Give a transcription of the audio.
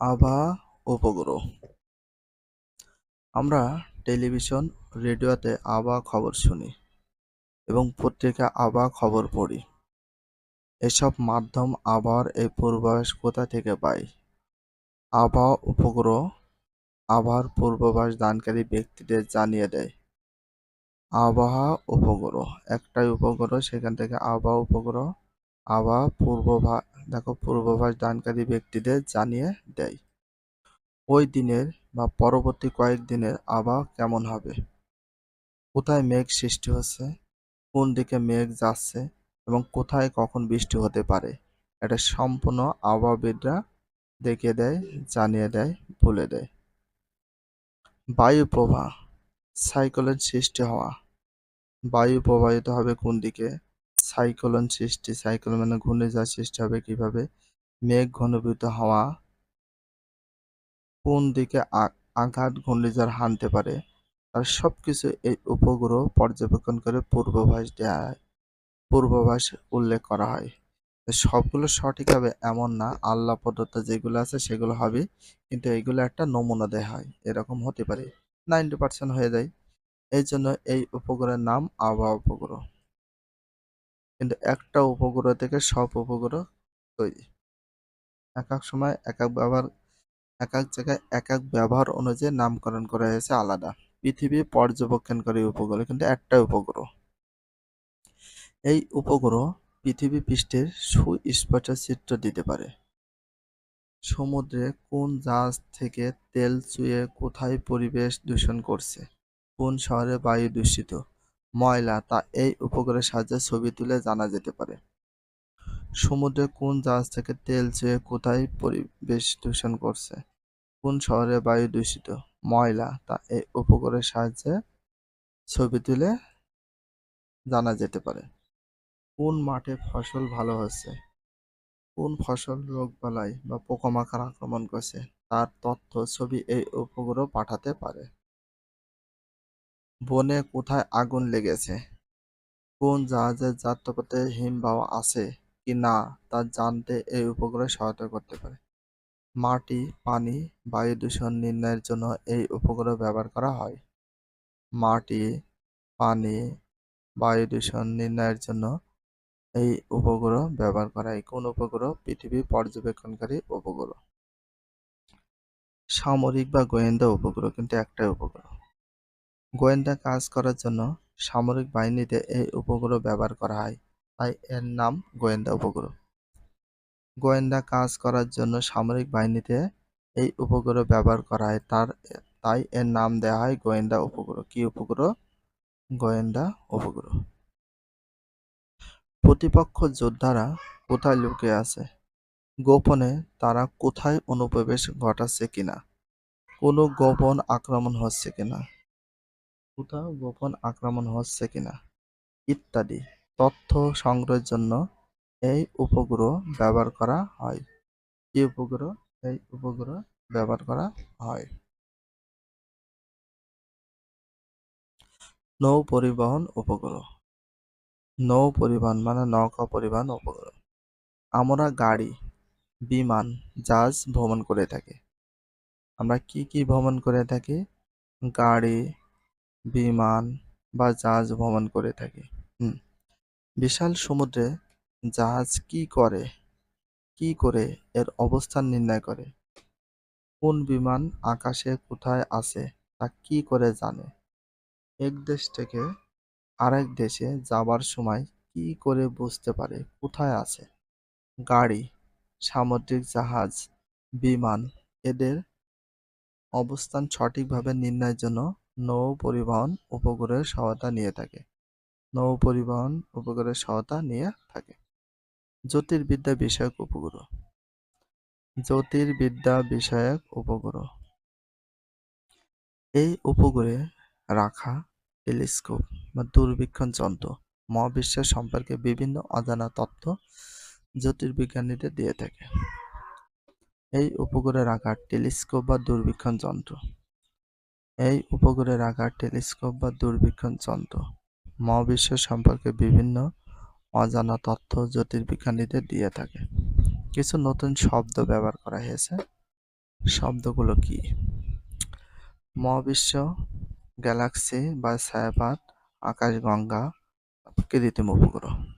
আবহাওয়া উপগ্রহ। আমরা টেলিভিশন, রেডিওতে আবা খবর শুনি এবং পত্রিকা আবা খবর পড়ি। এসব মাধ্যম আবার এই পূর্বাভাস কোথা থেকে পাই আবহাওয়া উপগ্রহ আবার পূর্বাভাস দানকারী ব্যক্তিদের জানিয়ে দেয়। আবহাওয়া উপগ্রহ, একটাই উপগ্রহ, সেখান থেকে আবহাওয়া উপগ্রহ আবহাওয়া পূর্বাভাস দেখো পূর্বাভাস দানকারী ব্যক্তিদের জানিয়ে দেয়। ওই দিনের বা পরবর্তী কয়েকদিনের আবহাওয়া কেমন হবে? কোথায় মেঘ সৃষ্টি হচ্ছে? কোন দিকে মেঘ যাচ্ছে? এবং কোথায় কখন বৃষ্টি হতে পারে? এটা সম্পূর্ণ আবহাওয়াবিদরা দেখিয়ে দেয়, জানিয়ে দেয়, বলে দেয়। বায়ু প্রবাহ সাইক্লোন সৃষ্টি হওয়া। বায়ু প্রবাহিত হবে কোন দিকে? সাইক্লোন সৃষ্টি, সাইক্লোন মানে ঘূর্ণিঝড় সৃষ্টি হবে কীভাবে? মেঘ ঘনীভূত হওয়া কোন দিকে আঘাত ঘূর্ণিঝড় হানতে পারে? আর সবকিছু এই উপগ্রহ পর্যবেক্ষণ করে পূর্বাভাস দেওয়া হয় পূর্বাভাস উল্লেখ করা হয়। সবগুলো সঠিক হবে এমন না, আল্লাহ প্রদত্ত যেগুলো আছে সেগুলো হবে, কিন্তু এগুলো একটা নমুনা দেওয়া হয়, এরকম হতে পারে। নাইনটি পার্সেন্ট হয়ে যায়। এই জন্য এই উপগ্রহের নাম আবহাওয়া উপগ্রহ। কিন্তু একটা উপগ্রহ থেকে সব উপগ্রহ তৈরি। এক এক সময় এক এক ব্যবহার এক এক জায়গায় এক এক ব্যবহার অনুযায়ী নামকরণ করা হয়েছে আলাদা। পৃথিবী পর্যবেক্ষণকারী উপগ্রহ, কিন্তু একটা উপগ্রহ। এই উপগ্রহ পৃথিবী পৃষ্ঠের সুস্পষ্ট চিত্র দিতে পারে। সমুদ্রে কোন জাহাজ থেকে তেল চুয়ে কোথায় পরিবেশ দূষণ করছে? কোন শহরে বায়ু দূষিত? ময়লা তা এই উপগ্রহের সাহায্যে ছবি তুলে জানা যেতে পারে। সমুদ্রে কোন জাহাজ থেকে তেল চুয়ে কোথায় পরিবেশ দূষণ করছে? কোন শহরে বায়ু দূষিত? ময়লা তা এই উপগ্রহের সাহায্যে ছবি তুলে জানা যেতে পারে। কোন মাঠে ফসল ভালো হচ্ছে? কোন ফসল রোগবালাই বা পোকামাকড় আক্রমণ করছে? তার তথ্য ছবি এই উপগ্রহ পাঠাতে পারে। বনে কোথায় আগুন লেগেছে? কোন জাহাজের যাত্রাপথে হিমবাহ আছে কি না তা জানতে এই উপগ্রহ সহায়তা করতে পারে। মাটি, পানি, বায়ু দূষণ নির্ণয়ের জন্য এই উপগ্রহ ব্যবহার করা হয়। মাটি, পানি, বায়ু দূষণ নির্ণয়ের জন্য এই উপগ্রহ ব্যবহার করা হয়। কোন উপগ্রহ? পৃথিবী পর্যবেক্ষণকারী উপগ্রহ। সামরিক বা গোয়েন্দা উপগ্রহ, কিন্তু একটাই উপগ্রহ। গোয়েন্দা কাজ করার জন্য সামরিক বাহিনীতে এই উপগ্রহ ব্যবহার করা হয়। তাই এর নাম গোয়েন্দা উপগ্রহ। গোয়েন্দা কাজ করার জন্য সামরিক বাহিনীতে এই উপগ্রহ ব্যবহার করা হয়। তার, তাই এর নাম দেওয়া হয় গোয়েন্দা উপগ্রহ। কি উপগ্রহ? গোয়েন্দা উপগ্রহ। প্রতিপক্ষ যোদ্ধারা কোথায় লুকিয়ে আছে? গোপনে তারা কোথায় অনুপ্রবেশ ঘটাচ্ছে কিনা? কোনো গোপন আক্রমণ হচ্ছে কিনা? কোথাও গোপন আক্রমণ হচ্ছে কিনা? ইত্যাদি তথ্য সংগ্রহের জন্য এই উপগ্রহ ব্যবহার করা হয়। এই উপগ্রহ এই উপগ্রহ ব্যবহার করা হয়। নৌ পরিবহন উপগ্রহ। নৌ পরিবহন মানে নৌকা পরিবহন উপগ্রহ। আমরা গাড়ি, বিমান, জাহাজ ভ্রমণ করে থাকি। আমরা কি কি ভ্রমণ করে থাকি? গাড়ি বিমান বা জাহাজ ভ্রমণ করে থাকি। বিশাল সমুদ্রে জাহাজ কি করে কি করে এর অবস্থান নির্ণয় করে? কোন বিমান আকাশে কোথায় আছে তা কি করে জানে? এক দেশ থেকে আরেক দেশে যাবার সময় কি করে বুঝতে পারে কোথায় আছে? গাড়ি, সামুদ্রিক জাহাজ, বিমান, এদের অবস্থান সঠিকভাবে নির্ণয়ের জন্য নৌ পরিবহন উপগ্রহের সহায়তা নিয়ে থাকে। নৌ পরিবহন উপগ্রহের সহায়তা নিয়ে থাকে। জ্যোতির্বিদ্যা বিষয়ক উপগ্রহ। জ্যোতির্বিদ্যা বিষয়ক উপগ্রহ। এই উপগ্রহে রাখা টেলিস্কোপ বা দূরবীক্ষণ যন্ত্র মহাবিশ্বের সম্পর্কে বিভিন্ন অজানা তথ্য জ্যোতির্বিজ্ঞানীদের দিয়ে থাকে। এই উপগ্রহে আকার টেলিস্কোপ বা দূরবীক্ষণ যন্ত্র। এই উপগ্রহে আকার টেলিস্কোপ বা দূরবীক্ষণ যন্ত্র। মহাবিশ্ব সম্পর্কে বিভিন্ন অজানা তথ্য জ্যোতির্বিজ্ঞানীদের দিয়ে থাকে। কিছু নতুন শব্দ ব্যবহার করা হয়েছে। শব্দগুলো কি? মহাবিশ্ব, গ্যালাক্সি বা ছায়াপাত আকাশগঙ্গা কৃত্রিম উপগ্রহ।